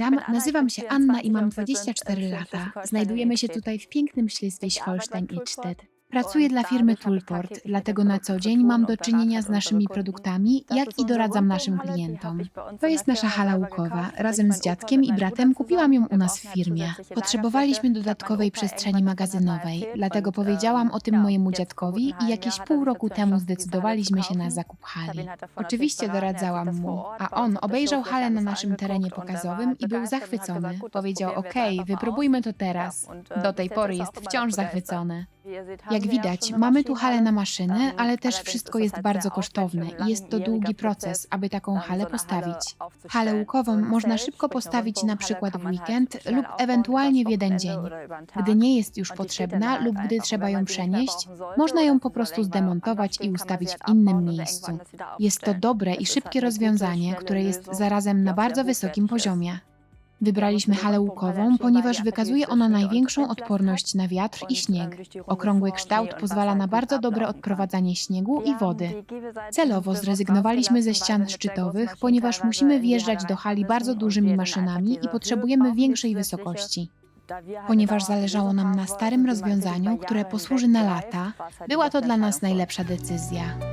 Witam, nazywam się Anna i mam 24 lata. Znajdujemy się tutaj w pięknym Schleswig-Holstein-Idstedt. Pracuję dla firmy Toolport, dlatego na co dzień mam do czynienia z naszymi produktami, jak i doradzam naszym klientom. To jest nasza hala łukowa. Razem z dziadkiem i bratem kupiłam ją u nas w firmie. Potrzebowaliśmy dodatkowej przestrzeni magazynowej, dlatego powiedziałam o tym mojemu dziadkowi i jakieś pół roku temu zdecydowaliśmy się na zakup hali. Oczywiście doradzałam mu, a on obejrzał halę na naszym terenie pokazowym i był zachwycony. Powiedział: OK, wypróbujmy to teraz. Do tej pory jest wciąż zachwycony. Jak widać, mamy tu halę na maszyny, ale też wszystko jest bardzo kosztowne i jest to długi proces, aby taką halę postawić. Halę łukową można szybko postawić na przykład w weekend lub ewentualnie w jeden dzień. Gdy nie jest już potrzebna lub gdy trzeba ją przenieść, można ją po prostu zdemontować i ustawić w innym miejscu. Jest to dobre i szybkie rozwiązanie, które jest zarazem na bardzo wysokim poziomie. Wybraliśmy halę łukową, ponieważ wykazuje ona największą odporność na wiatr i śnieg. Okrągły kształt pozwala na bardzo dobre odprowadzanie śniegu i wody. Celowo zrezygnowaliśmy ze ścian szczytowych, ponieważ musimy wjeżdżać do hali bardzo dużymi maszynami i potrzebujemy większej wysokości. Ponieważ zależało nam na starym rozwiązaniu, które posłuży na lata, była to dla nas najlepsza decyzja.